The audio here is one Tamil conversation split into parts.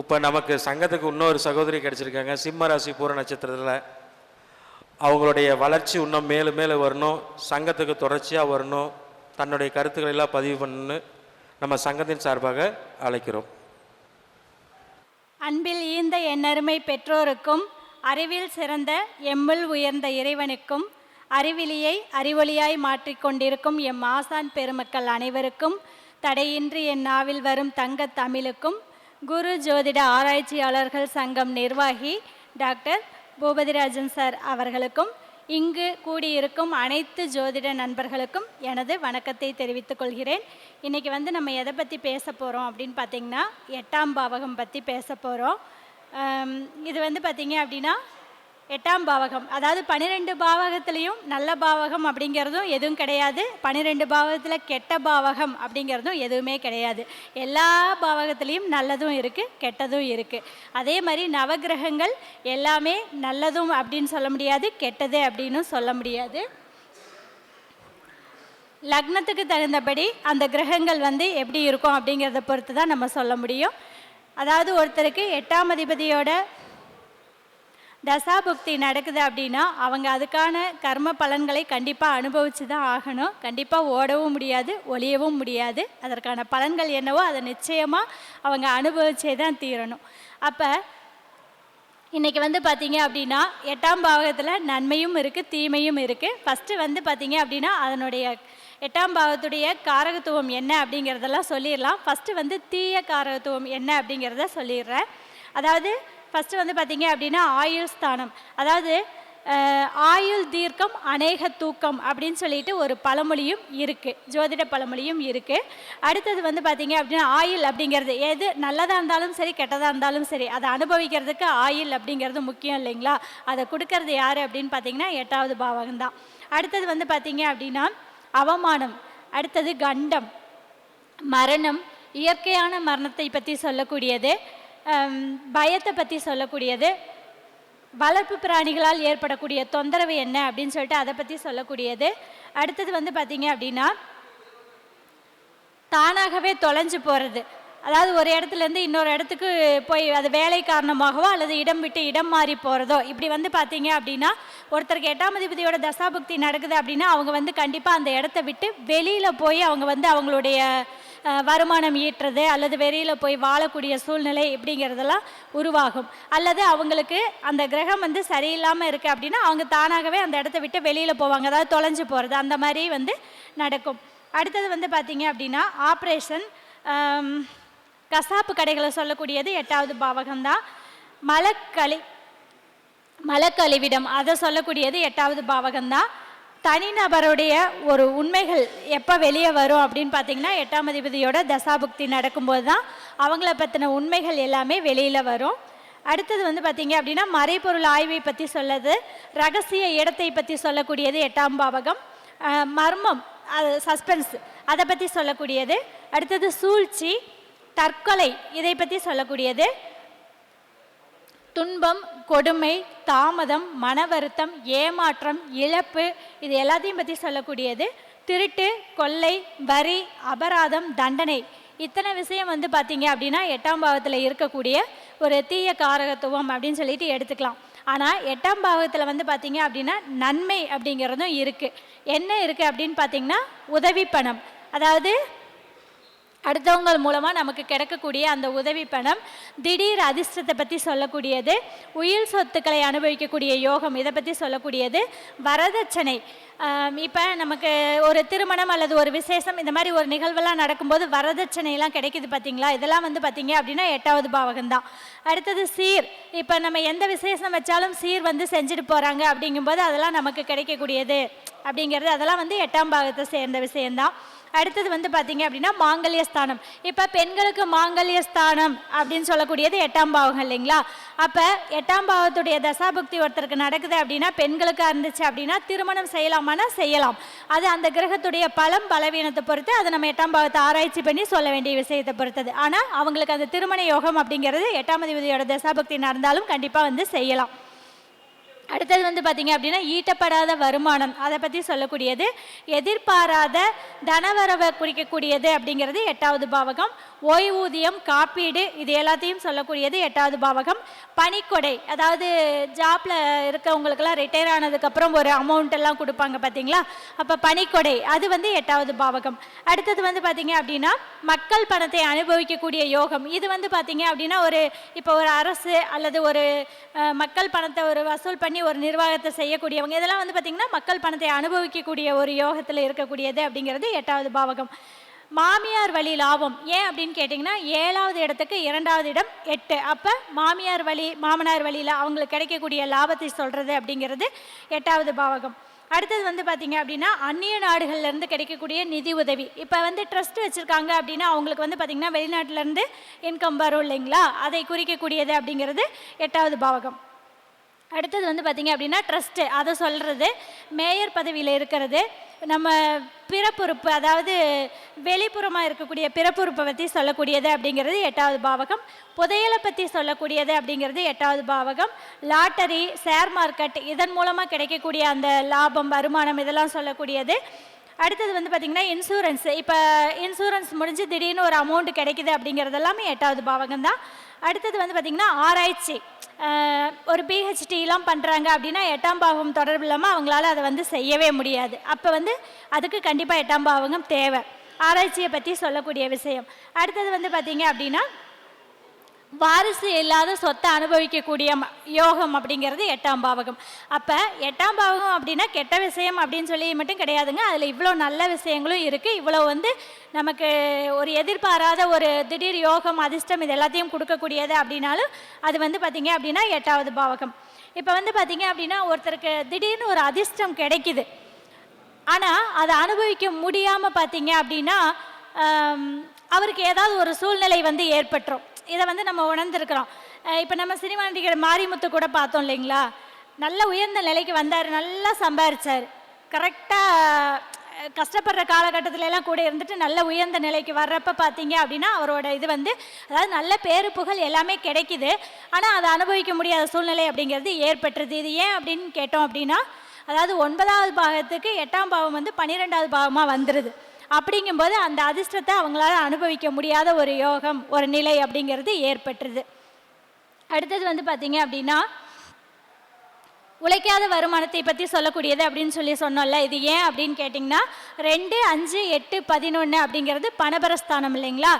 இப்போ நமக்கு சங்கத்துக்கு இன்னொரு சகோதரி கிடச்சிருக்காங்க. சிம்ம ராசி பூர நட்சத்திரத்தில் அவங்களுடைய வளர்ச்சி இன்னும் மேலும் மேலும் வரணும். சங்கத்துக்கு தொடர்ச்சியாக வரணும். தன்னுடைய கருத்துக்களை எல்லாம் பதிவு பண்ணுன்னு நம்ம சங்கத்தின் சார்பாக அழைக்கிறோம். அன்பில் ஈந்த எண்ணருமை பெற்றோருக்கும் அறிவில் சிறந்த எம்முள் உயர்ந்த இறைவனுக்கும் அறிவிலியை அறிவொளியாய் மாற்றிக்கொண்டிருக்கும் எம் ஆசான் பெருமக்கள் அனைவருக்கும் தடையின்றி என் நாவில் வரும் தங்க தமிழுக்கும் குரு ஜோதிட ஆராய்ச்சியாளர்கள் சங்கம் நிர்வாகி டாக்டர் பூபதிராஜன் சார் அவர்களுக்கும் இங்கு கூடியிருக்கும் அனைத்து ஜோதிட நண்பர்களுக்கும் எனது வணக்கத்தை தெரிவித்துக் கொள்கிறேன். இன்றைக்கி வந்து நம்ம எதை பற்றி பேச போகிறோம் அப்படின்னு பார்த்தீங்கன்னா எட்டாம் பாவகம் பற்றி பேச போகிறோம் இது வந்து பார்த்தீங்க அப்படின்னா எட்டாம் பாவகம். அதாவது பன்னிரெண்டு பாவகத்துலேயும் நல்ல பாவகம் அப்படிங்கிறதும் எதுவும் கிடையாது. பன்னிரெண்டு பாவகத்தில் கெட்ட பாவகம் அப்படிங்கிறதும் எதுவுமே கிடையாது. எல்லா பாவகத்திலையும் நல்லதும் இருக்குது கெட்டதும் இருக்குது அதே மாதிரி நவகிரகங்கள் எல்லாமே நல்லதும் அப்படின்னு சொல்ல முடியாது கெட்டது அப்படின்னு சொல்ல முடியாது. லக்னத்துக்கு தகுந்தபடி அந்த கிரகங்கள் வந்து எப்படி இருக்கும் அப்படிங்கிறத பொறுத்து தான் நம்ம சொல்ல முடியும். அதாவது ஒருத்தருக்கு எட்டாம் அதிபதியோட தசாபுக்தி நடக்குது அப்படின்னா அவங்க அதுக்கான கர்ம பலன்களை கண்டிப்பாக அனுபவிச்சு தான் ஆகணும். கண்டிப்பாக ஓடவும் முடியாது ஒளியவும் முடியாது. அதற்கான பலன்கள் என்னவோ அதை நிச்சயமாக அவங்க அனுபவிச்சே தான் தீரணும். அப்போ இன்றைக்கி வந்து பார்த்தீங்க அப்படின்னா எட்டாம் பாவகத்தில் நன்மையும் இருக்குது தீமையும் இருக்குது ஃபஸ்ட்டு வந்து பார்த்தீங்க அப்படின்னா அதனுடைய எட்டாம் பாவத்துடைய காரகத்துவம் என்ன அப்படிங்கிறதெல்லாம் சொல்லிடலாம். ஃபஸ்ட்டு வந்து தீய காரகத்துவம் என்ன அப்படிங்கிறத சொல்லிடுறேன். அதாவது ஃபஸ்ட்டு வந்து பார்த்தீங்க அப்படின்னா ஆயுள் ஸ்தானம். அதாவது ஆயுள் தீர்க்கம் அநேக தூக்கம் அப்படின்னு சொல்லிட்டு ஒரு பழமொழியும் இருக்குது ஜோதிட பழமொழியும் இருக்குது அடுத்தது வந்து பார்த்தீங்க அப்படின்னா ஆயுள் அப்படிங்கிறது எது நல்லதாக இருந்தாலும் சரி கெட்டதாக இருந்தாலும் சரி அதை அனுபவிக்கிறதுக்கு ஆயுள் அப்படிங்கிறது முக்கியம் இல்லைங்களா? அதை கொடுக்கறது யார் அப்படின்னு பார்த்தீங்கன்னா எட்டாவது பாவகம் தான். அடுத்தது வந்து பார்த்தீங்க அப்படின்னா அவமானம். அடுத்தது கண்டம். மரணம். இயற்கையான மரணத்தை பற்றி சொல்லக்கூடியது. பயத்தை பற்றி சொல்லக்கூடியது. வளர்ப்பு பிராணிகளால் ஏற்படக்கூடிய தொந்தரவு என்ன அப்படின்னு சொல்லிட்டு அதை பற்றி சொல்லக்கூடியது. அடுத்தது வந்து பார்த்தீங்க அப்படின்னா தானாகவே தொலைஞ்சு போகிறது அதாவது ஒரு இடத்துலேருந்து இன்னொரு இடத்துக்கு போய் அது வேலை காரணமாகவோ அல்லது இடம் விட்டு இடம் மாறி போகிறதோ இப்படி வந்து பார்த்தீங்க அப்படின்னா ஒருத்தருக்கு எட்டாம் அதிபதியோட தசாபுக்தி நடக்குது அப்படின்னா அவங்க வந்து கண்டிப்பாக அந்த இடத்த விட்டு வெளியில் போய் அவங்க வந்து அவங்களுடைய வருமானம் ஈட்டுறது அல்லது வெளியில் போய் வாழக்கூடிய சூழ்நிலை இப்படிங்கிறதெல்லாம் உருவாகும். அல்லது அவங்களுக்கு அந்த கிரகம் வந்து சரியில்லாமல் இருக்குது அப்படின்னா அவங்க தானாகவே அந்த இடத்த விட்டு வெளியில் போவாங்க. அதாவது தொலைஞ்சு போகிறது அந்த மாதிரி வந்து நடக்கும். அடுத்தது வந்து பார்த்திங்க அப்படின்னா ஆப்ரேஷன். கசாப்பு கடைகளை சொல்லக்கூடியது எட்டாவது பாவகம்தான் மலக்களி மலக்கழிவிடம் அதை சொல்லக்கூடியது எட்டாவது பாவகம் தான். தனிநபருடைய ஒரு உண்மைகள் எப்போ வெளியே வரும் அப்படின்னு பார்த்தீங்கன்னா எட்டாம் அதிபதியோட தசாபுக்தி நடக்கும்போது தான் அவங்கள பற்றின உண்மைகள் எல்லாமே வெளியில் வரும். அடுத்தது வந்து பார்த்தீங்க அப்படின்னா மறைபொருள் ஆய்வை பற்றி சொல்லது ரகசிய இடத்தை பற்றி சொல்லக்கூடியது எட்டாம் பாவகம் மர்மம் அது சஸ்பென்ஸ் அதை பற்றி சொல்லக்கூடியது. அடுத்தது சூழ்ச்சி தற்கொலை இதை பற்றி சொல்லக்கூடியது. துன்பம் கொடுமை தாமதம் மன வருத்தம் ஏமாற்றம் இழப்பு இது எல்லாத்தையும் பற்றி சொல்லக்கூடியது. திருட்டு கொள்ளை வரி அபராதம் தண்டனை. இத்தனை விஷயம் வந்து பார்த்தீங்க அப்படின்னா எட்டாம் பாவத்தில் இருக்கக்கூடிய ஒரு தீய காரகத்துவம் அப்படின்னு சொல்லிட்டு எடுத்துக்கலாம். ஆனால் எட்டாம் பாவத்தில் வந்து பார்த்தீங்க அப்படின்னா நன்மை அப்படிங்கிறதும் இருக்குது என்ன இருக்குது அப்படின்னு பார்த்தீங்கன்னா உதவி பணம் அதாவது அடுத்தவங்க மூலமாக நமக்கு கிடைக்கக்கூடிய அந்த உதவி பணம் திடீர் அதிர்ஷ்டத்தை பற்றி சொல்லக்கூடியது உயிர் சொத்துக்களை அனுபவிக்கக்கூடிய யோகம் இதை பற்றி சொல்லக்கூடியது வரதட்சணை. இப்போ நமக்கு ஒரு திருமணம் அல்லது ஒரு விசேஷம் இந்த மாதிரி ஒரு நிகழ்வெல்லாம் நடக்கும்போது வரதட்சணையெல்லாம் கிடைக்குது பார்த்தீங்களா இதெல்லாம் வந்து பார்த்தீங்க அப்படின்னா எட்டாவது பாவகம் தான் அடுத்தது சீர். இப்போ நம்ம எந்த விசேஷம் வச்சாலும் சீர் வந்து செஞ்சுட்டு போகிறாங்க அப்படிங்கும்போது அதெல்லாம் நமக்கு கிடைக்கக்கூடியது அப்படிங்கிறது அதெல்லாம் வந்து எட்டாம் பாகத்தை சேர்ந்த விஷயம்தான். அடுத்தது வந்து பார்த்தீங்க அப்படின்னா மாங்கல்ய ஸ்தானம். இப்போ பெண்களுக்கு மாங்கல்ய ஸ்தானம் அப்படின்னு சொல்லக்கூடியது எட்டாம் பாவகம் இல்லைங்களா? அப்போ எட்டாம் பாவத்துடைய தசாபக்தி ஒருத்தருக்கு நடக்குது அப்படின்னா பெண்களுக்காக இருந்துச்சு அப்படின்னா திருமணம் செய்யலாமானா செய்யலாம். அது அந்த கிரகத்துடைய பலம் பலவீனத்தை பொறுத்து அதை நம்ம எட்டாம் பாவத்தை ஆராய்ச்சி பண்ணி சொல்ல வேண்டிய விஷயத்தை பொறுத்தது. ஆனால் அவங்களுக்கு அந்த திருமண யோகம் அப்படிங்கிறது எட்டாம் அதிபதியோட தசாபக்தி நடந்தாலும் கண்டிப்பாக வந்து செய்யலாம். அடுத்தது வந்து பார்த்தீங்க அப்படின்னா ஈட்டப்படாத வருமானம். அதை பற்றி சொல்லக்கூடியது எதிர்பாராத தனவரவை குறிக்கக்கூடியது அப்படிங்கிறது எட்டாவது பாவகம். ஓய்வூதியம் காப்பீடு இது எல்லாத்தையும் சொல்லக்கூடியது எட்டாவது பாவகம். பனிக்கொடை அதாவது ஜாப்பில் இருக்கவங்களுக்கெல்லாம் ரிட்டையர் ஆனதுக்கப்புறம் ஒரு அமௌண்ட் எல்லாம் கொடுப்பாங்க பார்த்தீங்களா அப்போ பனிக்கொடை அது வந்து எட்டாவது பாவகம். அடுத்தது வந்து பார்த்தீங்க அப்படின்னா மக்கள் பணத்தை அனுபவிக்கக்கூடிய யோகம். இது வந்து பார்த்தீங்க அப்படின்னா ஒரு இப்போ ஒரு அரசு அல்லது ஒரு மக்கள் பணத்தை ஒரு வசூல் பண்ணி ஒரு நிர்வாகத்தை செய்யக்கூடியவங்க இதெல்லாம் வந்து பார்த்தீங்கன்னா மக்கள் பணத்தை அனுபவிக்கக்கூடிய ஒரு யோகத்தில் இருக்கக்கூடியது அப்படிங்கிறது எட்டாவது பாவகம். மாமியார் வழி லாபம். ஏன் அப்படின்னு கேட்டிங்கன்னா ஏழாவது இடத்துக்கு இரண்டாவது இடம் எட்டு. அப்போ மாமியார் வழி மாமனார் வழியில் அவங்களுக்கு கிடைக்கக்கூடிய லாபத்தை சொல்கிறது அப்படிங்கிறது எட்டாவது பாவகம். அடுத்தது வந்து பார்த்திங்க அப்படின்னா அந்நிய நாடுகள்லேருந்து கிடைக்கக்கூடிய நிதி உதவி. இப்போ வந்து ட்ரஸ்ட் வச்சுருக்காங்க அப்படின்னா அவங்களுக்கு வந்து பார்த்திங்கன்னா வெளிநாட்டிலேருந்து இன்கம் வரும் இல்லைங்களா? அதை குறிக்கக்கூடியது அப்படிங்கிறது எட்டாவது பாவகம். அடுத்தது வந்து பார்த்திங்க அப்படின்னா ட்ரஸ்ட்டு அதை சொல்கிறது மேயர் பதவியில் இருக்கிறது நம்ம பிறப்புறுப்பு அதாவது வெளிப்புறமாக இருக்கக்கூடிய பிறப்புறுப்பை பற்றி சொல்லக்கூடியது அப்படிங்கிறது எட்டாவது பாவகம். புதையலை பற்றி சொல்லக்கூடியது அப்படிங்கிறது எட்டாவது பாவகம். லாட்டரி ஷேர் மார்க்கெட் இதன் மூலமாக கிடைக்கக்கூடிய அந்த லாபம் வருமானம் இதெல்லாம் சொல்லக்கூடியது. அடுத்தது வந்து பார்த்திங்கன்னா இன்சூரன்ஸ் இப்போ இன்சூரன்ஸ் முடிஞ்சு திடீர்னு ஒரு அமௌண்ட் கிடைக்குது அப்படிங்கிறது எல்லாமே எட்டாவது பாவகம் தான் அடுத்தது வந்து பார்த்திங்கன்னா ஆராய்ச்சி. ஒரு பிஹெச்டிலாம் பண்ணுறாங்க அப்படின்னா எட்டாம் பாவம் தொடர்பு இல்லாமல் அவங்களால அதை வந்து செய்யவே முடியாது. அப்போ வந்து அதுக்கு கண்டிப்பாக எட்டாம் பாவகம் தேவை. ஆராய்ச்சியை பற்றி சொல்லக்கூடிய விஷயம். அடுத்தது வந்து பார்த்திங்க அப்படின்னா வாரிசு இல்லாத சொத்தை அனுபவிக்கக்கூடிய ம- யோகம் அப்படிங்கிறது எட்டாம் பாவகம். அப்போ எட்டாம் பாவகம் அப்படின்னா கெட்ட விஷயம் அப்படின்னு சொல்லி மட்டும் கிடையாதுங்க. அதில் இவ்வளோ நல்ல விஷயங்களும் இருக்குது இவ்வளோ வந்து நமக்கு ஒரு எதிர்பாராத ஒரு திடீர் யோகம் அதிர்ஷ்டம் இது எல்லாத்தையும் கொடுக்கக்கூடியது அப்படின்னாலும் அது வந்து பார்த்திங்க அப்படின்னா எட்டாவது பாவகம். இப்போ வந்து பார்த்திங்க அப்படின்னா ஒருத்தருக்கு திடீர்னு ஒரு அதிர்ஷ்டம் கிடைக்குது. ஆனால் அதை அனுபவிக்க முடியாமல் பார்த்தீங்க அப்படின்னா அவருக்கு ஏதாவது ஒரு சூழ்நிலை வந்து ஏற்பட்டுரும். இதை வந்து நம்ம உணர்ந்துருக்கிறோம். இப்போ நம்ம சினிமா நடிகர் மாரிமுத்து கூட பார்த்தோம் இல்லைங்களா? நல்ல உயர்ந்த நிலைக்கு வந்தார் நல்லா சம்பாரிச்சார். கரெக்டாக கஷ்டப்படுற காலகட்டத்துல எல்லாம் கூட இருந்துட்டு நல்ல உயர்ந்த நிலைக்கு வர்றப்ப பார்த்தீங்க அப்படின்னா அவரோட இது வந்து அதாவது நல்ல பேரு புகழ் எல்லாமே கிடைக்குது. ஆனால் அதை அனுபவிக்க முடியாத சூழ்நிலை அப்படிங்கிறது ஏற்பட்டுருது. இது ஏன் அப்படின்னு கேட்டோம் அப்படின்னா அதாவது ஒன்பதாவது பாகத்துக்கு எட்டாம் பாவம் வந்து பன்னிரெண்டாவது பாவமாக வந்துடுது அப்படிங்கும்போது அந்த அதிர்ஷ்டத்தை அவங்களால அனுபவிக்க முடியாத ஒரு யோகம் ஒரு நிலை அப்படிங்கிறது ஏற்பட்டுருது. அடுத்தது வந்து பார்த்தீங்க அப்படின்னா உழைக்காத வருமானத்தை பற்றி சொல்லக்கூடியது அப்படின்னு சொல்லி சொன்னோம்ல இது ஏன் அப்படின்னு கேட்டிங்கன்னா ரெண்டு அஞ்சு எட்டு பதினொன்று அப்படிங்கிறது பணபரஸ்தானம் இல்லைங்களா?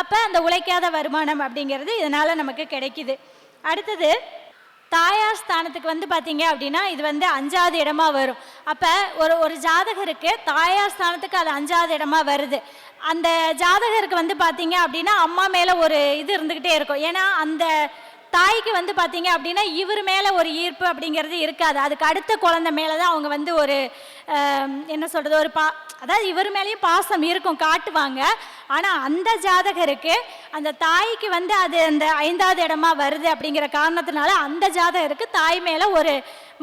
அப்போ அந்த உழைக்காத வருமானம் அப்படிங்கிறது இதனால் நமக்கு கிடைக்கிது. அடுத்தது தாயார் ஸ்தானத்துக்கு வந்து பார்த்தீங்க அப்படின்னா இது வந்து அஞ்சாவது இடமா வரும். அப்போ ஒரு ஒரு ஜாதகருக்கு தாயார் ஸ்தானத்துக்கு அது அஞ்சாவது இடமா வருது. அந்த ஜாதகருக்கு வந்து பார்த்தீங்க அப்படின்னா அம்மா மேலே ஒரு இது இருந்துக்கிட்டே இருக்கும். ஏன்னா அந்த தாய்க்கு வந்து பார்த்தீங்க அப்படின்னா இவர் மேலே ஒரு ஈர்ப்பு அப்படிங்கிறது இருக்காது. அதுக்கு அடுத்த குழந்தை மேலே தான் அவங்க வந்து ஒரு என்ன சொல்கிறது ஒரு பா அதாவது இவர் மேலேயும் பாசம் இருக்கும் காட்டுவாங்க. ஆனால் அந்த ஜாதகருக்கு அந்த தாய்க்கு வந்து அது அந்த ஐந்தாவது இடமா வருது அப்படிங்கிற காரணத்தினால அந்த ஜாதகருக்கு தாய் மேலே ஒரு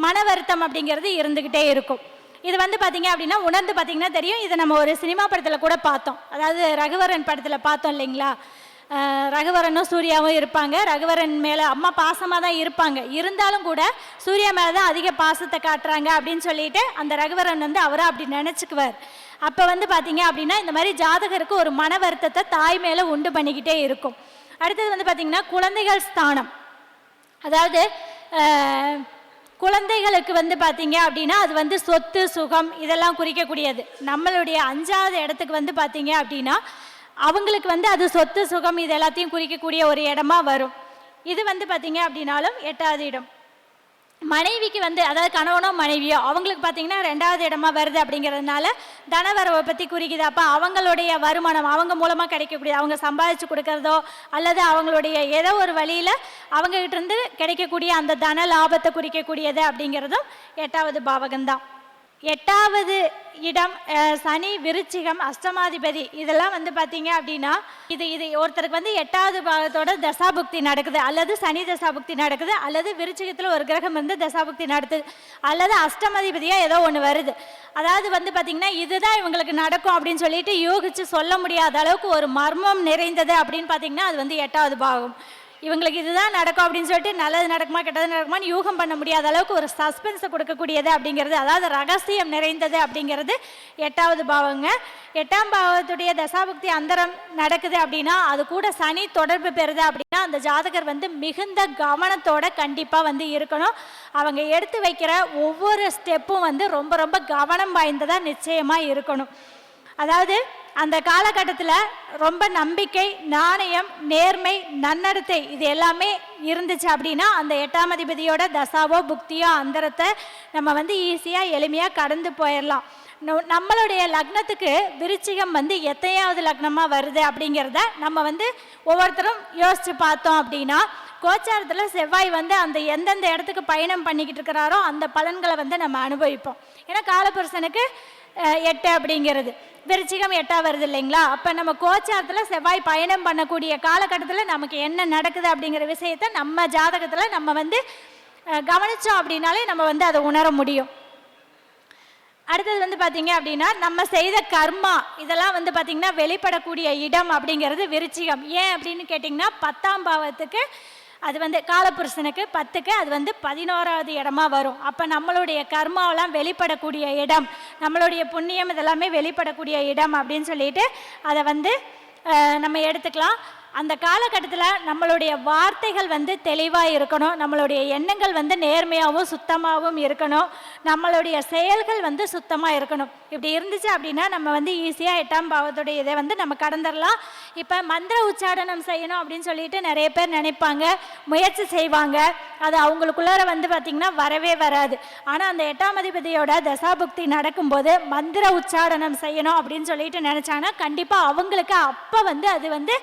மன வருத்தம் அப்படிங்கிறது இருந்துக்கிட்டே இருக்கும். இது வந்து பார்த்தீங்க அப்படின்னா உணர்ந்து பார்த்தீங்கன்னா தெரியும். இதை நம்ம ஒரு சினிமா படத்தில் கூட பார்த்தோம். அதாவது ரகுவரன் படத்தில் பார்த்தோம் இல்லைங்களா? ரகுவரனும் சூர்யாவும் இருப்பாங்க. ரகுவரன் மேலே அம்மா பாசமாக தான் இருப்பாங்க. இருந்தாலும் கூட சூர்யா மேலே தான் அதிக பாசத்தை காட்டுறாங்க அப்படின்னு சொல்லிட்டு அந்த ரகுவரன் வந்து அவரை அப்படி நினச்சிக்குவார். அப்போ வந்து பார்த்தீங்க அப்படின்னா இந்த மாதிரி ஜாதகருக்கு ஒரு மன வருத்தத்தை தாய் மேலே உண்டு பண்ணிக்கிட்டே இருக்கும். அடுத்தது வந்து பார்த்தீங்கன்னா குழந்தைகள் ஸ்தானம். அதாவது குழந்தைகளுக்கு வந்து பார்த்தீங்க அப்படின்னா அது வந்து சொத்து சுகம் இதெல்லாம் குறிக்கக்கூடியது. நம்மளுடைய அஞ்சாவது இடத்துக்கு வந்து பார்த்தீங்க அப்படின்னா அவங்களுக்கு வந்து அது சொத்து சுகம் இது எல்லாத்தையும் குறிக்கக்கூடிய ஒரு இடமா வரும். இது வந்து பார்த்தீங்க அப்படின்னாலும் எட்டாவது இடம். மனைவிக்கு வந்து அதாவது கணவனோ மனைவியோ அவங்களுக்கு பார்த்தீங்கன்னா ரெண்டாவது இடமா வருது அப்படிங்கிறதுனால தனவரவை பற்றி குறிக்குது. அப்போ அவங்களுடைய வருமானம் அவங்க மூலமாக கிடைக்கக்கூடிய அவங்க சம்பாதிச்சு கொடுக்கறதோ அல்லது அவங்களுடைய ஏதோ ஒரு வழியில் அவங்ககிட்ட இருந்து கிடைக்கக்கூடிய அந்த தன லாபத்தை குறிக்கக்கூடியது அப்படிங்கிறதும் எட்டாவது பாவகம்தான். எட்டாவது இடம் சனி விருச்சிகம் அஷ்டமாதிபதி. இதெல்லாம் வந்து பார்த்தீங்க அப்படின்னா இது இது ஒருத்தருக்கு வந்து எட்டாவது பாகத்தோட தசாபுக்தி நடக்குது. அல்லது சனி தசாபுக்தி நடக்குது அல்லது விருச்சிகத்தில் ஒரு கிரகம் வந்து தசாபுக்தி நடத்துது அல்லது அஷ்டமாதிபதியாக ஏதோ ஒன்று வருது. அதாவது வந்து பார்த்தீங்கன்னா இதுதான் இவங்களுக்கு நடக்கும் அப்படின்னு சொல்லிட்டு யோகிச்சு சொல்ல முடியாத அளவுக்கு ஒரு மர்மம் நிறைந்தது அப்படின்னு பார்த்தீங்கன்னா அது வந்து எட்டாவது பாகம். இவங்களுக்கு இதுதான் நடக்கும் அப்படின்னு சொல்லிட்டு நல்லது நடக்குமா கெட்டது நடக்குமான்னு யூகம் பண்ண முடியாத அளவுக்கு ஒரு சஸ்பென்ஸை கொடுக்கக்கூடியது அப்படிங்கிறது அதாவது ரகசியம் நிறைந்தது அப்படிங்கிறது எட்டாவது பாவங்க. எட்டாம் பாவத்துடைய தசாபக்தி அந்தரம் நடக்குது அப்படின்னா அது கூட சனி தொடர்பு பெறுது அப்படின்னா அந்த ஜாதகர் வந்து மிகுந்த கவனத்தோட கண்டிப்பாக வந்து இருக்கணும். அவங்க எடுத்து வைக்கிற ஒவ்வொரு ஸ்டெப்பும் வந்து ரொம்ப ரொம்ப கவனம் வாய்ந்ததாக நிச்சயமாக இருக்கணும். அதாவது அந்த காலகட்டத்தில் ரொம்ப நம்பிக்கை நாணயம் நேர்மை நன்னடத்தை இது எல்லாமே இருந்துச்சு அப்படின்னா அந்த எட்டாம் அதிபதியோட தசாவோ புக்தியோ அந்தரத்தை நம்ம வந்து ஈஸியாக எளிமையாக கடந்து போயிடலாம் நோ- நம்மளுடைய லக்னத்துக்கு விருச்சிகம் வந்து எத்தையாவது லக்னமாக வருது அப்படிங்கிறத நம்ம வந்து ஒவ்வொருத்தரும் யோசித்து பார்த்தோம் அப்படின்னா கோச்சாரத்தில் செவ்வாய் வந்து அந்த எந்தெந்த இடத்துக்கு பயணம் பண்ணிக்கிட்டு இருக்கிறாரோ அந்த பலன்களை வந்து நம்ம அனுபவிப்போம். ஏன்னா காலபுருஷனுக்கு எட்டு அப்படிங்கிறது. விருச்சிகம் எட்டாக வருது இல்லைங்களா? அப்போ நம்ம கோச்சாரத்தில் செவ்வாய் பயணம் பண்ணக்கூடிய காலகட்டத்தில் நமக்கு என்ன நடக்குது அப்படிங்கிற விஷயத்த நம்ம ஜாதகத்தில் நம்ம வந்து கவனித்தோம் கவனிச்சோம் அப்படின்னாலே நம்ம வந்து அதை உணர முடியும். அடுத்தது வந்து பார்த்தீங்க அப்படின்னா நம்ம செய்த கர்மா இதெல்லாம் வந்து பார்த்தீங்கன்னா வெளிப்படக்கூடிய இடம் அப்படிங்கிறது விருச்சிகம். ஏன் அப்படின்னு கேட்டிங்கன்னா பத்தாம் பாவத்துக்கு அது வந்து காலபுருஷனுக்கு பத்துக்கு அது வந்து பதினோராவது இடமா வரும். அப்போ நம்மளுடைய கர்மாவெல்லாம் வெளிப்படக்கூடிய இடம் நம்மளுடைய புண்ணியம் இதெல்லாமே வெளிப்படக்கூடிய இடம் அப்படின்னு சொல்லிட்டு அதை வந்து நம்ம எடுத்துக்கலாம். அந்த காலகட்டத்தில் நம்மளுடைய வார்த்தைகள் வந்து தெளிவாக இருக்கணும் நம்மளுடைய எண்ணங்கள் வந்து நேர்மையாகவும் சுத்தமாகவும் இருக்கணும் நம்மளுடைய செயல்கள் வந்து சுத்தமாக இருக்கணும். இப்படி இருந்துச்சு அப்படின்னா நம்ம வந்து ஈஸியாக எட்டாம் பாவத்துடைய இதை வந்து நம்ம கடந்துடலாம் இப்போ மந்திர உச்சாடனம் செய்யணும் அப்படின்னு சொல்லிட்டு நிறைய பேர் நினைப்பாங்க முயற்சி செய்வாங்க. அது அவங்களுக்குள்ளார வந்து பார்த்திங்கன்னா வரவே வராது. ஆனால் அந்த எட்டாம் அதிபதியோட தசாபுக்தி நடக்கும்போது மந்திர உச்சாடனம் செய்யணும் அப்படின்னு சொல்லிட்டு நினச்சாங்கன்னா கண்டிப்பாக அவங்களுக்கு அப்போ வந்து அது வந்து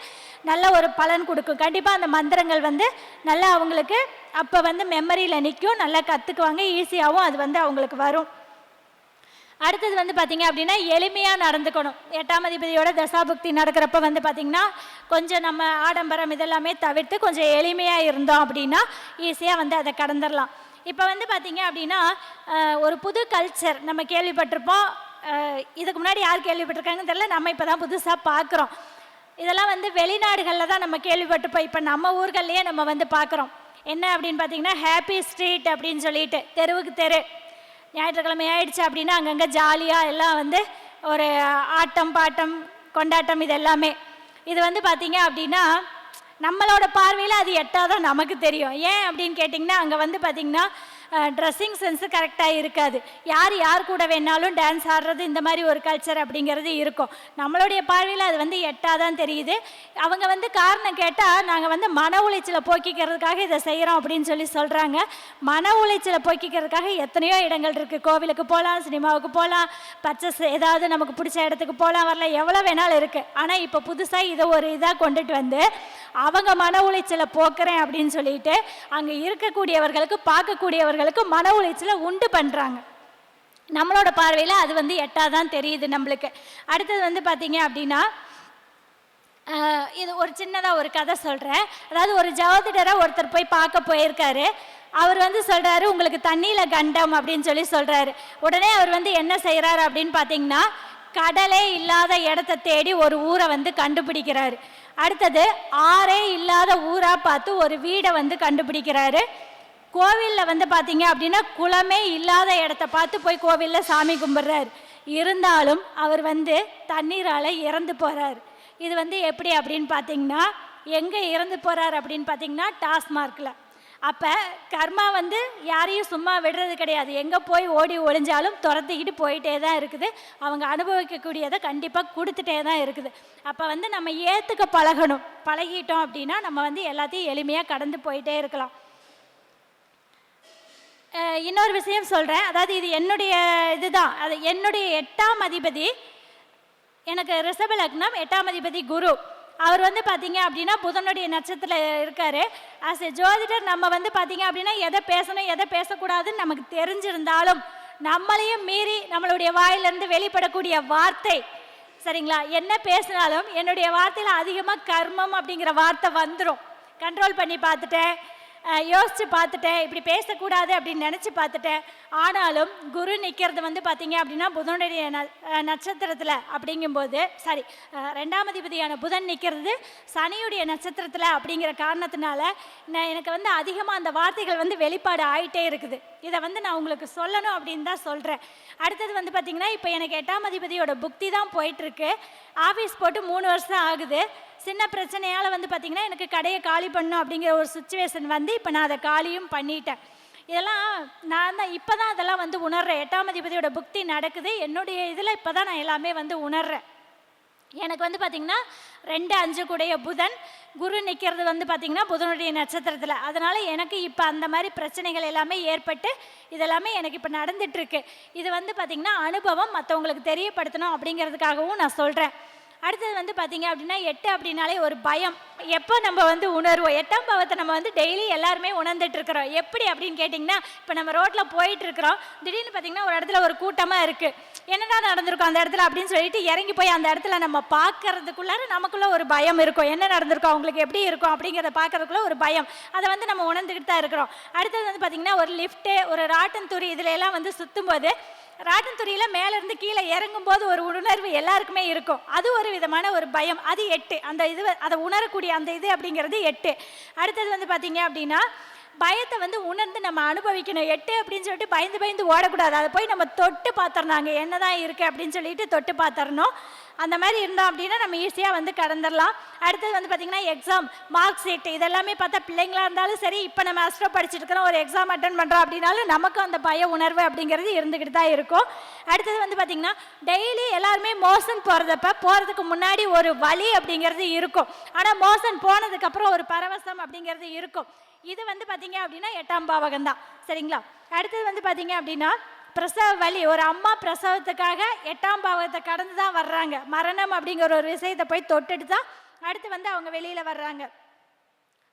நல்ல ஒரு பலன் கொடுக்கும். கண்டிப்பாக அந்த மந்திரங்கள் வந்து நல்லா அவங்களுக்கு அப்போ வந்து மெமரியில் நிற்கும் நல்லா கற்றுக்குவாங்க ஈஸியாகவும் அது வந்து அவங்களுக்கு வரும். அடுத்தது வந்து பார்த்தீங்க அப்படின்னா எளிமையாக நடந்துக்கணும். எட்டாம் அதிபதியோட தசாபுக்தி நடக்கிறப்ப வந்து பார்த்திங்கன்னா கொஞ்சம் நம்ம ஆடம்பரம் இதெல்லாமே தவிர்த்து கொஞ்சம் எளிமையாக இருந்தோம் அப்படின்னா ஈஸியாக வந்து அதை கடந்துடலாம் இப்போ வந்து பார்த்தீங்க அப்படின்னா ஒரு புது கல்ச்சர் நம்ம கேள்விப்பட்டிருப்போம். இதுக்கு முன்னாடி யார் கேள்விப்பட்டிருக்காங்கன்னு தெரியல. நம்ம இப்போ தான் புதுசாக பார்க்குறோம் இதெல்லாம் வந்து வெளிநாடுகளில் தான் நம்ம கேள்விப்பட்டு போய் இப்போ நம்ம ஊர்கள்லேயே நம்ம வந்து பார்க்குறோம். என்ன அப்படின்னு பார்த்தீங்கன்னா ஹாப்பி ஸ்ட்ரீட் அப்படின்னு சொல்லிட்டு தெருவுக்கு தெரு. ஞாயிற்றுக்கிழமை ஆயிடுச்சு அப்படின்னா அங்கங்கே ஜாலியாக எல்லாம் வந்து ஒரு ஆட்டம் பாட்டம் கொண்டாட்டம் இது எல்லாமே. இது வந்து பார்த்தீங்க அப்படின்னா நம்மளோட பார்வையில் அது எட்டாதான் நமக்கு தெரியும். ஏன் அப்படின்னு கேட்டிங்கன்னா அங்கே வந்து பார்த்திங்கன்னா ட்ரெஸ்ஸிங் சென்ஸு கரெக்டாக இருக்காது. யார் யார் கூட வேணாலும் டான்ஸ் ஆடுறது இந்த மாதிரி ஒரு கல்ச்சர் அப்படிங்கிறது இருக்கும். நம்மளுடைய பார்வையில் அது வந்து எட்டாக தான் தெரியுது. அவங்க வந்து காரணம் கேட்டால் நாங்கள் வந்து மன உளைச்சலை போக்கிக்கிறதுக்காக இதை செய்கிறோம் அப்படின்னு சொல்லி சொல்கிறாங்க மன உளைச்சலை போக்கிக்கிறதுக்காக எத்தனையோ இடங்கள் இருக்குது கோவிலுக்கு போகலாம் சினிமாவுக்கு போகலாம் பர்ச்சஸ் ஏதாவது நமக்கு பிடிச்ச இடத்துக்கு போகலாம் வரலாம் எவ்வளோ வேணாலும் இருக்குது ஆனால் இப்போ புதுசாக இதை ஒரு இதாக கொண்டுட்டு வந்து அவங்க மன உளைச்சலை போக்குறேன் அப்படின்னு சொல்லிட்டு அங்கே இருக்கக்கூடியவர்களுக்கு பார்க்கக்கூடியவர்கள் மாணவர்களுக்கு மன உளைச்சலை உண்டு பண்ணுறாங்க நம்மளோட பார்வையில் அது வந்து எட்டாக தான் தெரியுது நம்மளுக்கு. அடுத்தது வந்து பார்த்தீங்க அப்படின்னா இது ஒரு சின்னதாக ஒரு கதை சொல்கிறேன் அதாவது ஒரு ஜோதிடராக ஒருத்தர் போய் பார்க்க போயிருக்காரு. அவர் வந்து சொல்கிறாரு உங்களுக்கு தண்ணியில் கண்டம் அப்படின்னு சொல்லி சொல்கிறாரு உடனே அவர் வந்து என்ன செய்கிறாரு அப்படின்னு பார்த்தீங்கன்னா கடலே இல்லாத இடத்த தேடி ஒரு ஊரை வந்து கண்டுபிடிக்கிறாரு. அடுத்தது ஆறே இல்லாத ஊராக பார்த்து ஒரு வீடை வந்து கண்டுபிடிக்கிறாரு. கோவிலில் வந்து பார்த்தீங்க அப்படின்னா குளமே இல்லாத இடத்த பார்த்து போய் கோவிலில் சாமி கும்பிட்றார். இருந்தாலும் அவர் வந்து தண்ணீரால் இறந்து போகிறார் இது வந்து எப்படி அப்படின்னு பார்த்தீங்கன்னா எங்கே இறந்து போகிறார் அப்படின்னு பார்த்தீங்கன்னா டாஸ்மார்க்கில் அப்போ கர்மா வந்து யாரையும் சும்மா விடுறது கிடையாது. எங்கே போய் ஓடி ஒளிஞ்சாலும் துரத்திக்கிட்டு போயிட்டே தான் இருக்குது. அவங்க அனுபவிக்கக்கூடியதை கண்டிப்பாக கொடுத்துட்டே தான் இருக்குது. அப்போ வந்து நம்ம ஏற்றுக்க பழகணும். பழகிட்டோம் அப்படின்னா நம்ம வந்து எல்லாத்தையும் எளிமையாக கடந்து போயிட்டே இருக்கலாம். இன்னொரு விஷயம் சொல்கிறேன் அதாவது இது என்னுடைய இதுதான். அது என்னுடைய எட்டாம் அதிபதி எனக்கு ரிஷப லக்னம் எட்டாம் அதிபதி குரு. அவர் வந்து பார்த்தீங்க அப்படின்னா புதனுடைய நட்சத்திரத்தில் இருக்கார். ஆஸ் எ ஜோதிடர் நம்ம வந்து பார்த்தீங்க அப்படின்னா எதை பேசணும் எதை பேசக்கூடாதுன்னு நமக்கு தெரிஞ்சிருந்தாலும் நம்மளையும் மீறி நம்மளுடைய வாயிலிருந்து வெளிப்படக்கூடிய வார்த்தை சரிங்களா? என்ன பேசினாலும் என்னுடைய வார்த்தையில் அதிகமாக கர்மம் அப்படிங்கிற வார்த்தை வந்துடும் கண்ட்ரோல் பண்ணி பார்த்துட்டேன். யோசித்து பார்த்துட்டேன் இப்படி பேசக்கூடாது அப்படின்னு நினச்சி பார்த்துட்டேன். ஆனாலும் குரு நிற்கிறது வந்து பார்த்தீங்க அப்படின்னா புதனுடைய நட்சத்திரத்தில் அப்படிங்கும்போது சாரி ரெண்டாம் அதிபதியான புதன் நிற்கிறது சனியுடைய நட்சத்திரத்தில் அப்படிங்கிற காரணத்தினால நான் எனக்கு வந்து அதிகமாக அந்த வார்த்தைகள் வந்து வெளிப்பாடு ஆகிட்டே இருக்குது. இதை வந்து நான் உங்களுக்கு சொல்லணும் அப்படின்னு தான் சொல்கிறேன் அடுத்தது வந்து பார்த்திங்கன்னா இப்போ எனக்கு எட்டாம் அதிபதியோட புக்தி தான் போயிட்டுருக்கு ஆஃபீஸ் போட்டு மூணு வருஷம் ஆகுது. சின்ன பிரச்சனையால் வந்து பார்த்திங்கன்னா எனக்கு கடையை காலி பண்ணணும் அப்படிங்கிற ஒரு சுச்சுவேஷன் வந்து இப்போ நான் அதை காலியும் பண்ணிட்டேன். இதெல்லாம் நான் தான் இப்போ தான் இதெல்லாம் வந்து உணர்றேன். எட்டாம் அதிபதியோட புக்தி நடக்குது. என்னுடைய இதில் இப்போ தான் நான் எல்லாமே வந்து உணர்றேன். எனக்கு வந்து பார்த்திங்கன்னா ரெண்டு அஞ்சு கூடைய புதன் குரு நிற்கிறது வந்து பார்த்திங்கன்னா புதனுடைய நட்சத்திரத்தில். அதனால் எனக்கு இப்போ அந்த மாதிரி பிரச்சனைகள் எல்லாமே ஏற்பட்டு இதெல்லாமே எனக்கு இப்போ நடந்துகிட்ருக்கு இது வந்து பார்த்திங்கன்னா அனுபவம் மற்றவங்களுக்கு தெரியப்படுத்தணும் அப்படிங்கிறதுக்காகவும் நான் சொல்கிறேன் அடுத்தது வந்து பார்த்தீங்க அப்படின்னா எட்டு அப்படின்னாலே ஒரு பயம். எப்போ நம்ம வந்து உணர்வோம்? எட்டாம் பாவத்தை நம்ம வந்து டெய்லி எல்லாருமே உணர்ந்துட்டு இருக்கிறோம் எப்படி அப்படின்னு கேட்டிங்கன்னா இப்போ நம்ம ரோட்டில் போயிட்டு இருக்கிறோம் திடீர்னு பார்த்தீங்கன்னா ஒரு இடத்துல ஒரு கூட்டமாக இருக்குது என்னடா நடந்திருக்கும் அந்த இடத்துல அப்படின்னு சொல்லிட்டு இறங்கி போய் அந்த இடத்துல நம்ம பார்க்கறதுக்குள்ளார நமக்குள்ள ஒரு பயம் இருக்கும். என்ன நடந்திருக்கும்? அவங்களுக்கு எப்படி இருக்கும்? அப்படிங்கிறத பார்க்கறதுக்குள்ள ஒரு பயம். அதை வந்து நம்ம உணர்ந்துக்கிட்டு தான் இருக்கிறோம். அடுத்தது வந்து பார்த்தீங்கன்னா ஒரு லிஃப்ட்டு ஒரு ராட்டன் துரி இதுல எல்லாம் வந்து சுற்றும் போது ராட்டன்துறையில் மேலேருந்து கீழே இறங்கும்போது ஒரு உணர்வு எல்லாருக்குமே இருக்கும். அது ஒரு விதமான ஒரு பயம். அது எட்டு. அந்த இது அதை உணரக்கூடிய அந்த இது அப்படிங்கிறது எட்டு. அடுத்தது வந்து பார்த்தீங்க அப்படின்னா பயத்தை வந்து உணர்ந்து நம்ம அனுபவிக்கணும். எட்டு அப்படின்னு சொல்லிட்டு பயந்து பயந்து ஓடக்கூடாது. அதை போய் நம்ம தொட்டு பார்த்துறனாங்க என்னதான் இருக்குது அப்படின்னு சொல்லிட்டு தொட்டு பார்த்துடணும் அந்த மாதிரி இருந்தோம் அப்படின்னா நம்ம ஈஸியாக வந்து கடந்துடலாம் அடுத்தது வந்து பார்த்திங்கன்னா எக்ஸாம் மார்க் ஷீட் இதெல்லாமே பார்த்தா பிள்ளைங்களா இருந்தாலும் சரி இப்போ நம்ம அஸ்ட்ரோ படிச்சுட்டு இருக்கிறோம் ஒரு எக்ஸாம் அட்டன் பண்ணுறோம் அப்படின்னாலும் நமக்கும் அந்த பய உணர்வு அப்படிங்கிறது இருந்துக்கிட்டு தான் இருக்கும். அடுத்தது வந்து பார்த்திங்கன்னா டெய்லி எல்லாருமே மோசன் போகிறதப்ப போகிறதுக்கு முன்னாடி ஒரு வழி அப்படிங்கிறது இருக்கும். ஆனால் மோசன் போனதுக்கப்புறம் ஒரு பரவசம் அப்படிங்கிறது இருக்கும். இது வந்து பார்த்தீங்க அப்படின்னா எட்டாம் பாவகம் தான் சரிங்களா? அடுத்தது வந்து பார்த்தீங்க அப்படின்னா பிரசவ வலி ஒரு அம்மா பிரசவத்துக்காக எட்டாம் பாவத்தை கடந்து தான் வர்றாங்க. மரணம் அப்படிங்கிற ஒரு விஷயத்தை போய் தொட்டுட்டு தான் அடுத்து வந்து அவங்க வெளியில் வர்றாங்க.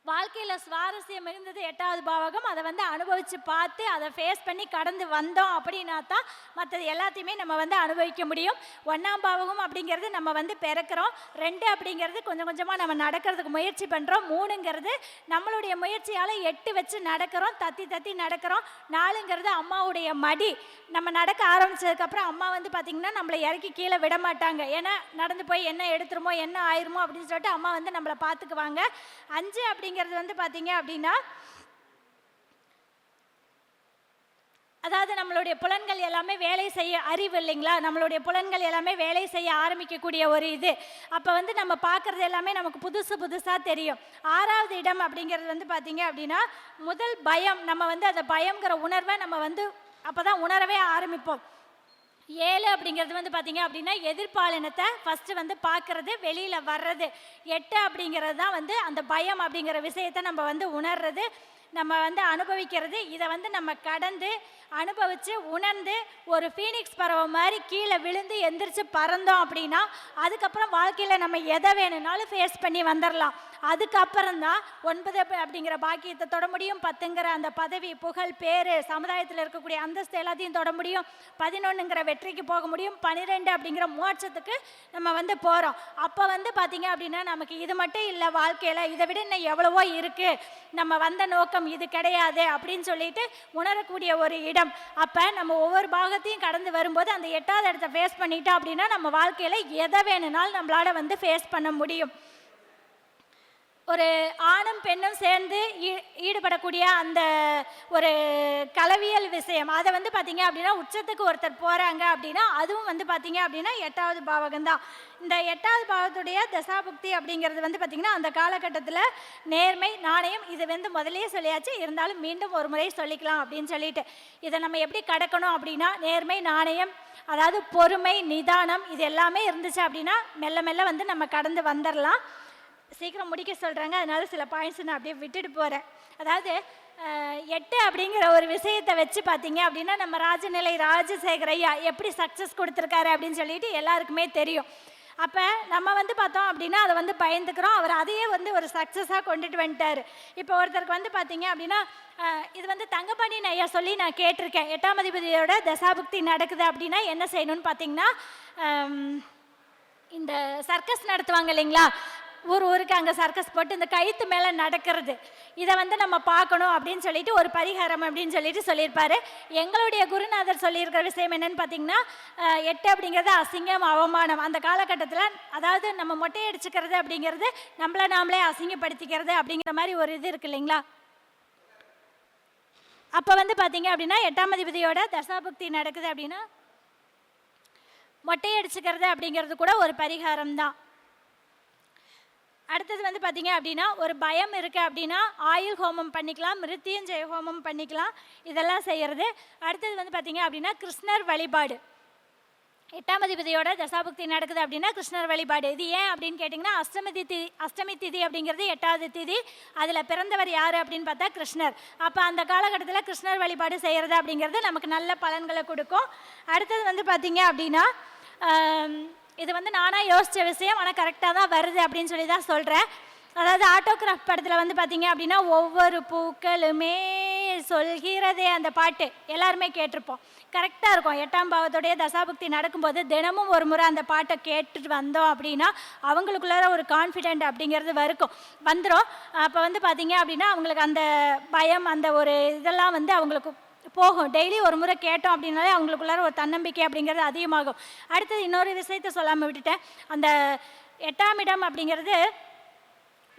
வாழ்க்கையில் சுவாரஸ்யம் மிகுந்தது எட்டாவது பாவகம். அதை வந்து அனுபவித்து பார்த்து அதை ஃபேஸ் பண்ணி கடந்து வந்தோம் அப்படின்னா தான் மற்றது எல்லாத்தையுமே நம்ம வந்து அனுபவிக்க முடியும். ஒன்றாம் பாவகம் அப்படிங்கிறது நம்ம வந்து பிறக்கிறோம். ரெண்டு அப்படிங்கிறது கொஞ்சம் கொஞ்சமாக நம்ம நடக்கிறதுக்கு முயற்சி பண்ணுறோம் மூணுங்கிறது நம்மளுடைய முயற்சியால் எட்டு வச்சு நடக்கிறோம். தத்தி தத்தி நடக்கிறோம். நாலுங்கிறது அம்மாவுடைய மடி. நம்ம நடக்க ஆரம்பிச்சதுக்கப்புறம் அம்மா வந்து பார்த்திங்கன்னா நம்மளை இறக்கி கீழே விட மாட்டாங்க. ஏன்னா நடந்து போய் என்ன எடுத்துருமோ என்ன ஆயிருமோ அப்படின்னு சொல்லிட்டு அம்மா வந்து நம்மளை பார்த்துக்குவாங்க. அஞ்சு அப்படிங்கிறது வந்து பார்த்தீங்க அப்படின்னா அதாவது நம்மளுடைய புலன்கள் எல்லாமே வேலை செய்ய அறிவு இல்லைங்களா? நம்மளுடைய புலன்கள் எல்லாமே வேலை செய்ய ஆரம்பிக்கக்கூடிய ஒரு இது. அப்போ வந்து நம்ம பார்க்குறது எல்லாமே நமக்கு புதுசு புதுசாக தெரியும். ஆறாவது இடம் அப்படிங்கிறது வந்து பார்த்தீங்க அப்படின்னா முதல் பயம் நம்ம வந்து அந்த பயங்கிற உணர்வை நம்ம வந்து அப்போ தான் உணரவே ஆரம்பிப்போம். ஏழு அப்படிங்கிறது வந்து பார்த்தீங்க அப்படின்னா எதிர்பாலினத்தை ஃபஸ்ட்டு வந்து பார்க்குறது வெளியில் வர்றது. எட்டு அப்படிங்கிறது தான் வந்து அந்த பயம் அப்படிங்கிற விஷயத்தை நம்ம வந்து உணர்றது. நம்ம வந்து அனுபவிக்கிறது இதை வந்து நம்ம கடந்து அனுபவித்து உணர்ந்து ஒரு ஃபீனிக்ஸ் பறவை மாதிரி கீழே விழுந்து எந்திரிச்சு பறந்தோம் அப்படின்னா அதுக்கப்புறம் வாழ்க்கையில் நம்ம எதை வேணும்னாலும் ஃபேஸ் பண்ணி வந்துடலாம் அதுக்கப்புறம் தான் ஒன்பது அப்படிங்கிற பாக்கியத்தை தொட முடியும். பத்துங்கிற அந்த பதவி புகழ் பேர் சமுதாயத்தில் இருக்கக்கூடிய அந்தஸ்து எல்லாத்தையும் தொட முடியும். பதினொன்றுங்கிற வெற்றிக்கு போக முடியும். பன்னிரெண்டு அப்படிங்கிற மோட்சத்துக்கு நம்ம வந்து போகிறோம் அப்போ வந்து பார்த்தீங்க அப்படின்னா நமக்கு இது மட்டும் இல்லை வாழ்க்கையில் இதை விட இன்னும் எவ்வளவோ இருக்குது நம்ம வந்த நோக்கம் இது கிடையாது அப்படின்னு சொல்லிட்டு உணரக்கூடிய ஒரு இடம். அப்போ நம்ம ஒவ்வொரு பாகத்தையும் கடந்து வரும்போது அந்த எட்டாவது இடத்த ஃபேஸ் பண்ணிட்டோம் அப்படின்னா நம்ம வாழ்க்கையில் எதை வேணும்னாலும் நம்மளால வந்து ஃபேஸ் பண்ண முடியும். ஒரு ஆணும் பெண்ணும் சேர்ந்து ஈ- ஈடுபடக்கூடிய அந்த ஒரு கலவியல் விஷயம். அதை வந்து பார்த்தீங்க அப்படின்னா உச்சத்துக்கு ஒருத்தர் போகிறாங்க அப்படின்னா அதுவும் வந்து பார்த்தீங்க அப்படின்னா எட்டாவது பாவகம் தான் இந்த எட்டாவது பாவத்துடைய தசாபுக்தி அப்படிங்கிறது வந்து பார்த்திங்கன்னா அந்த காலகட்டத்தில் நேர்மை நாணயம் இது வந்து முதலே சொல்லியாச்சு. இருந்தாலும் மீண்டும் ஒரு முறை சொல்லிக்கலாம் அப்படின்னு சொல்லிட்டு. இதை நம்ம எப்படி கடக்கணும் அப்படின்னா நேர்மை நாணயம் அதாவது பொறுமை நிதானம் இது எல்லாமே இருந்துச்சு அப்படின்னா மெல்ல மெல்ல வந்து நம்ம கடந்து வந்துடலாம் சீக்கிரம் முடிக்க சொல்கிறாங்க அதனால் சில பாயிண்ட்ஸ் நான் அப்படியே விட்டுட்டு போகிறேன் அதாவது எட்டு அப்படிங்கிற ஒரு விஷயத்தை வச்சு பார்த்தீங்க அப்படின்னா நம்ம ராஜநிலை ராஜசேகர் ஐயா எப்படி சக்ஸஸ் கொடுத்துருக்காரு அப்படின்னு சொல்லிட்டு எல்லாருக்குமே தெரியும். அப்போ நம்ம வந்து பார்த்தோம் அப்படின்னா அதை வந்து பயந்துக்கிறோம். அவர் அதையே வந்து ஒரு சக்ஸஸாக கொண்டுட்டு வந்துட்டார். இப்போ ஒருத்தருக்கு வந்து பார்த்தீங்க அப்படின்னா இது வந்து தங்கப்பாண்டியன் ஐயா சொல்லி நான் கேட்டிருக்கேன். எட்டாம் அதிபதியோட தசாபுக்தி நடக்குது அப்படின்னா என்ன செய்யணும்னு பார்த்தீங்கன்னா இந்த சர்க்கஸ் நடத்துவாங்க இல்லைங்களா? ஊர் ஊருக்கு அங்கே சர்க்கஸ் போட்டு இந்த கயிற்று மேலே நடக்கிறது. இதை வந்து நம்ம பார்க்கணும் அப்படின்னு சொல்லிட்டு ஒரு பரிகாரம் அப்படின்னு சொல்லிட்டு சொல்லியிருப்பாரு. எங்களுடைய குருநாதர் சொல்லியிருக்கிற விஷயம் என்னன்னு பார்த்தீங்கன்னா எட்டு அப்படிங்கிறது அசிங்கம் அவமானம். அந்த காலகட்டத்தில் அதாவது நம்ம மொட்டையடிச்சுக்கிறது அப்படிங்கிறது நம்மளை நாமளே அசிங்கப்படுத்திக்கிறது அப்படிங்கிற மாதிரி ஒரு இது இருக்கு இல்லைங்களா? அப்போ வந்து பார்த்தீங்க அப்படின்னா எட்டாம் அதிபதியோட தசாபக்தி நடக்குது அப்படின்னா மொட்டையடிச்சுக்கிறது அப்படிங்கிறது கூட ஒரு பரிகாரம் தான் அடுத்தது வந்து பார்த்தீங்க அப்படின்னா ஒரு பயம் இருக்குது அப்படின்னா ஆயில் ஹோமம் பண்ணிக்கலாம் மிருத்தியஞ்சய ஹோமம் பண்ணிக்கலாம் இதெல்லாம் செய்கிறது அடுத்தது வந்து பார்த்தீங்க அப்படின்னா கிருஷ்ணர் வழிபாடு. எட்டாம் அதிபதியோட தசாபக்தி நடக்குது அப்படின்னா கிருஷ்ணர் வழிபாடு. இது ஏன் அப்படின்னு கேட்டிங்கன்னா அஷ்டமி திதி அஷ்டமி திதி அப்படிங்கிறது எட்டாவது திதி. அதில் பிறந்தவர் யார் அப்படின்னு பார்த்தா கிருஷ்ணர். அப்போ அந்த காலகட்டத்தில் கிருஷ்ணர் வழிபாடு செய்கிறது அப்படிங்கிறது நமக்கு நல்ல பலன்களை கொடுக்கும். அடுத்தது வந்து பார்த்தீங்க அப்படின்னா இது வந்து நானாக யோசித்த விஷயம் ஆனால் கரெக்டாக தான் வருது அப்படின்னு சொல்லி தான் சொல்கிறேன் அதாவது ஆட்டோகிராஃப் படத்தில் வந்து பார்த்தீங்க அப்படின்னா ஒவ்வொரு பூக்களுமே சொல்கிறதே அந்த பாட்டு. எல்லாருமே கேட்டிருப்போம். கரெக்டாக இருக்கும். எட்டாம் பாவத்துடைய தசாபக்தி நடக்கும்போது தினமும் ஒரு முறை அந்த பாட்டை கேட்டுட்டு வந்தோம் அப்படின்னா அவங்களுக்குள்ளார ஒரு கான்ஃபிடென்ட் அப்படிங்கிறது வரைக்கும். வந்துடும் அப்போ வந்து பார்த்தீங்க அப்படின்னா அவங்களுக்கு அந்த பயம் அந்த ஒரு இதெல்லாம் வந்து அவங்களுக்கு போகும். டெய்லி ஒரு முறை கேட்டோம் அப்படின்னாலே அவங்களுக்குள்ளார ஒரு தன்னம்பிக்கை அப்படிங்கிறது அதிகமாகும். அடுத்தது இன்னொரு விஷயத்த சொல்லாமல் விட்டுட்டேன். அந்த எட்டாம் இடம் அப்படிங்கிறது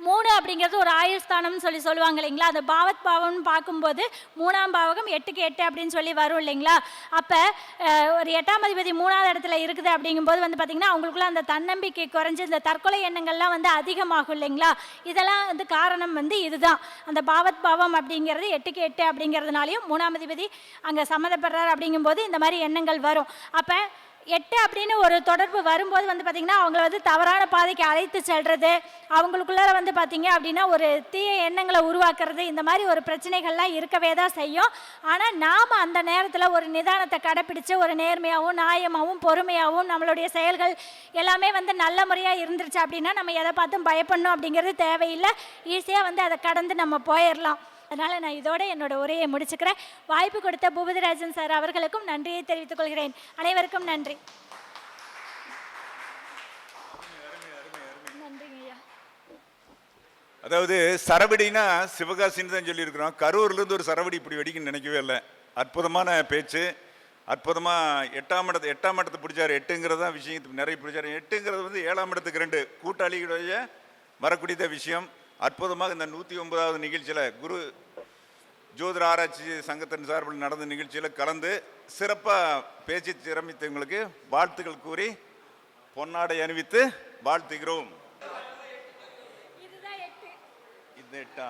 மூணு அப்படிங்கிறது ஒரு ஆயுள் ஸ்தானம்னு சொல்லி சொல்லுவாங்க இல்லைங்களா? அந்த பாவத் பாவம்னு பார்க்கும்போது மூணாம் பாவகம் எட்டுக்கு எட்டு அப்படின்னு சொல்லி வரும் இல்லைங்களா? அப்போ ஒரு எட்டாம் அதிபதி மூணாவது இடத்துல இருக்குது அப்படிங்கும்போது வந்து பார்த்திங்கன்னா அவங்களுக்குள்ள அந்த தன்னம்பிக்கை குறைஞ்சி இந்த தற்கொலை எண்ணங்கள்லாம் வந்து அதிகமாகும் இல்லைங்களா? இதெல்லாம் வந்து காரணம் வந்து இதுதான். அந்த பாவத் பாவம் அப்படிங்கிறது எட்டுக்கு எட்டு அப்படிங்கிறதுனாலையும் மூணாம் அதிபதி அங்கே சம்மந்தப்படுறார் அப்படிங்கும்போது இந்த மாதிரி எண்ணங்கள் வரும். அப்போ எட்டு அப்படின்னு ஒரு தொடர்பு வரும்போது வந்து பார்த்திங்கன்னா அவங்கள வந்து தவறான பாதைக்கு அழைத்து செல்றது அவங்களுக்குள்ளார வந்து பார்த்திங்க அப்படின்னா ஒரு தீய எண்ணங்களை உருவாக்குறது இந்த மாதிரி ஒரு பிரச்சனைகள்லாம் இருக்கவே தான் செய்யும். ஆனால் நாம் அந்த நேரத்தில் ஒரு நிதானத்தை கடைப்பிடிச்சு ஒரு நேர்மையாகவும் நியாயமாகவும் பொறுமையாகவும் நம்மளுடைய செயல்கள் எல்லாமே வந்து நல்ல முறையாக இருந்துருச்சு அப்படின்னா நம்ம எதை பார்த்தும் பயப்படணும் அப்படிங்கிறது தேவையில்லை. ஈஸியாக வந்து அதை கடந்து நம்ம போயிடலாம். அதனால் நான் இதோட என்னோட உரையை முடிச்சுக்கிறேன். வாய்ப்பு கொடுத்த பூபதிராஜன் சார் அவர்களுக்கும் நன்றியை தெரிவித்துக் கொள்கிறேன். அனைவருக்கும் நன்றி. அதாவது சரவடினா சிவகாசின்னு தான் சொல்லியிருக்கிறோம். கரூர்லேருந்து ஒரு சரவடி இப்படி வெடிக்குன்னு நினைக்கவே இல்லை. அற்புதமான பேச்சு. அற்புதமாக எட்டாம் இடத்து எட்டாம் இடத்தை பிடிச்சாரு. எட்டுங்கிறது தான் விஷயம். நிறைய பிடிச்சாரு. எட்டுங்கிறது வந்து ஏழாம் இடத்துக்கு ரெண்டு. கூட்டாளிகளுடைய வரக்கூடிய விஷயம். அற்புதமாக இந்த நூற்றி ஒன்பதாவது நிகழ்ச்சியில் குரு ஜோதிட ஆராய்ச்சி சங்கத்தின் சார்பில் நடந்த நிகழ்ச்சியில் கலந்து சிறப்பாக பேச்சு திறமித்தவங்களுக்கு வாழ்த்துக்கள் கூறி பொன்னாடை அணிவித்து வாழ்த்துகிறோம். இந்த எட்டா?